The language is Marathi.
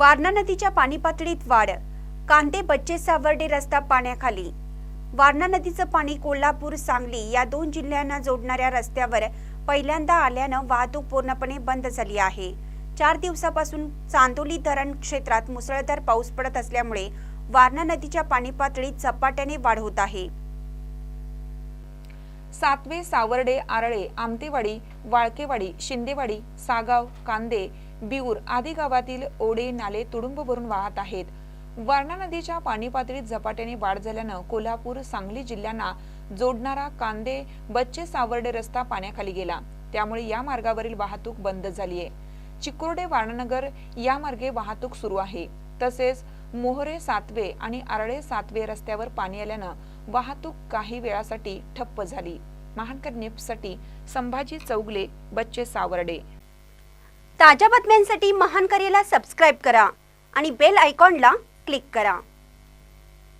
वारणा नदीच्या पाणी पातळीत वाढ. कांदे बच्चे सावर्डे रस्ता पाण्याखाली. वारणा नदीचं पाणी कोल्हापूर सांगली या दोन जिल्ह्यांना जोडणाऱ्या रस्त्यावर पहिल्यांदा आल्यानं वाहतूक पूर्णपणे बंद झाली आहे. चार दिवसापासून चांदोली धरण क्षेत्रात मुसळधार पाऊस पडत असल्यामुळे वारणा नदीच्या पाणी पातळीत झपाट्याने वाढ होत आहे. सातवे सावर्डे आरळे आमतेवाडी वाळकेवाडी शिंदेवाडी सागाव कांदे बिऊर आदी गावातील ओढे नाले तुडुंब भरून वाहत आहेत. वारणा नदीच्या पाणी पातळीत झपाट्याने वाढ झाल्यानं कोल्हापूर सांगली जिल्ह्यांना जोडणारा कांदे बच्चे सावर्डे रस्ता पाण्याखाली गेला. त्यामुळे या मार्गावरील वाहतूक बंद झाली आहे चिकुर्डे वारणानगर या मार्गे वाहतूक सुरू आहे. तसेच मोहरे सातवे आणि आरळे सातवे रस्त्यावर पाणी आल्यानं वाहतूक काही वेळासाठी ठप्प झाली. महानकर न्यूजसाठी संभाजी चौगले बच्चे सावर्डे. ताज्या बातम्यांसाठी महान सबस्क्राईब करा आणि बेल आयकॉनला क्लिक करा.